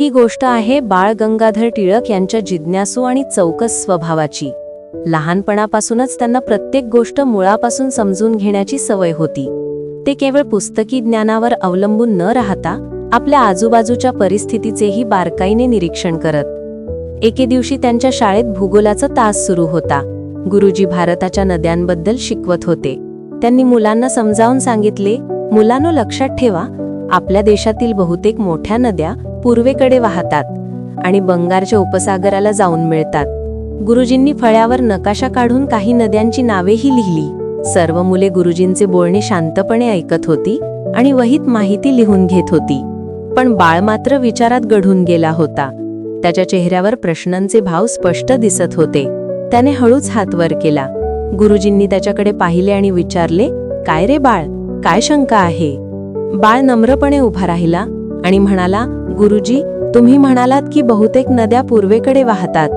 ही गोष्ट आहे बाळ गंगाधर टिळक यांच्या जिज्ञासू आणि चौकस स्वभावाची. लहानपणापासूनच त्यांना प्रत्येक गोष्ट मुळापासून समजून घेण्याची सवय होती. ते केवळ पुस्तकी ज्ञानावर अवलंबून न राहता आपल्या आजूबाजूच्या परिस्थितीचेही बारकाईने निरीक्षण करत. एके दिवशी त्यांच्या शाळेत भूगोलाचा तास सुरू होता. गुरुजी भारताच्या नद्यांबद्दल शिकवत होते. त्यांनी मुलांना समजावून सांगितले मुलांनो लक्षात ठेवा आपल्या देशातील बहुतेक मोठ्या नद्या पूर्वेकडे वाहतात आणि बंगारच्या उपसागराला जाऊन मिळतात. गुरुजींनी फळ्यावर नकाशा काढून काही नद्यांची नावेही लिहिली. सर्व मुले गुरुजींचे बोलणे शांतपणे ऐकत होती आणि वहीत माहिती लिहून घेत होती. पण बाळ मात्र विचारात गढून गेला होता. त्याच्या चेहऱ्यावर प्रश्नांचे भाव स्पष्ट दिसत होते. त्याने हळूच हात वर केला. गुरुजींनी त्याच्याकडे पाहिले आणि विचारले काय रे बाळ? काय शंका आहे? बाळ नम्रपणे उभा राहिला. आणि म्हणाला गुरुजी तुम्ही म्हणालात की बहुतेक नद्या पूर्वेकडे वाहतात.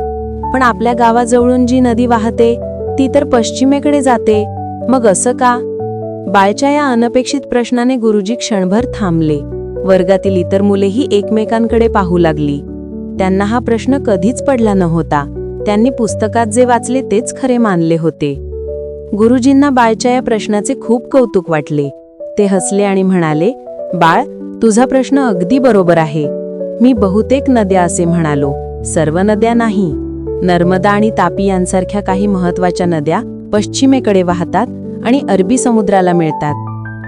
पण आपल्या गावाजवळून जी नदी वाहते ती तर पश्चिमेकडे जाते. मग असं का? बाळच्या या अनपेक्षित प्रश्नाने गुरुजी क्षणभर थांबले. वर्गातील इतर मुलेही एकमेकांकडे पाहू लागली. त्यांना हा प्रश्न कधीच पडला नव्हता. त्यांनी पुस्तकात जे वाचले तेच खरे मानले होते. गुरुजींना बाळच्या या प्रश्नाचे खूप कौतुक वाटले. ते हसले आणि म्हणाले बाळ तुझा प्रश्न अगदी बरोबर आहे. मी बहुतेक नद्या असे म्हणालो. सर्व नद्या नाही. नर्मदा आणि तापी यांसारख्या काही महत्त्वाच्या नद्या पश्चिमेकडे वाहतात आणि अरबी समुद्राला मिळतात.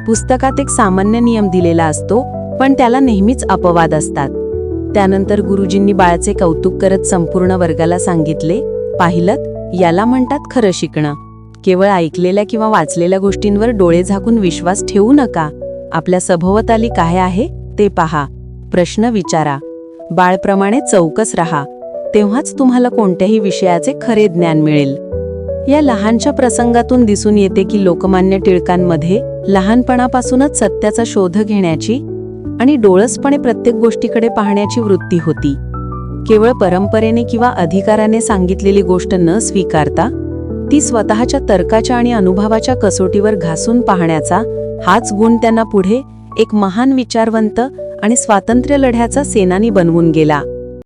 पुस्तकात एक सामान्य नियम दिलेला असतो पण त्याला नेहमीच अपवाद असतात. त्यानंतर गुरुजींनी बाळाचे कौतुक करत संपूर्ण वर्गाला सांगितले पाहिलत याला म्हणतात खरं शिकणं. केवळ ऐकलेल्या किंवा वाचलेल्या गोष्टींवर डोळे झाकून विश्वास ठेवू नका. आपल्या सभोवताली काय आहे ते पहा. प्रश्न विचारा. बाळप्रमाणे चौकस राहा. तेव्हाच तुम्हाला कोणत्याही विषयाचे खरे ज्ञान मिळेल. या लहानशा प्रसंगातून दिसून येते की लोकमान्य टिळकांमध्ये लहानपणापासूनच सत्याचा शोध घेण्याची आणि डोळसपणे प्रत्येक गोष्टीकडे पाहण्याची वृत्ती होती. केवळ परंपरेने किंवा अधिकाराने सांगितलेली गोष्ट न स्वीकारता ती स्वतःच्या तर्काच्या आणि अनुभवाच्या कसोटीवर घासून पाहण्याचा हाच गुण त्यांना पुढे एक महान विचारवंत आणि स्वातंत्र्य लढ्याचा सेनानी बनवून गेला.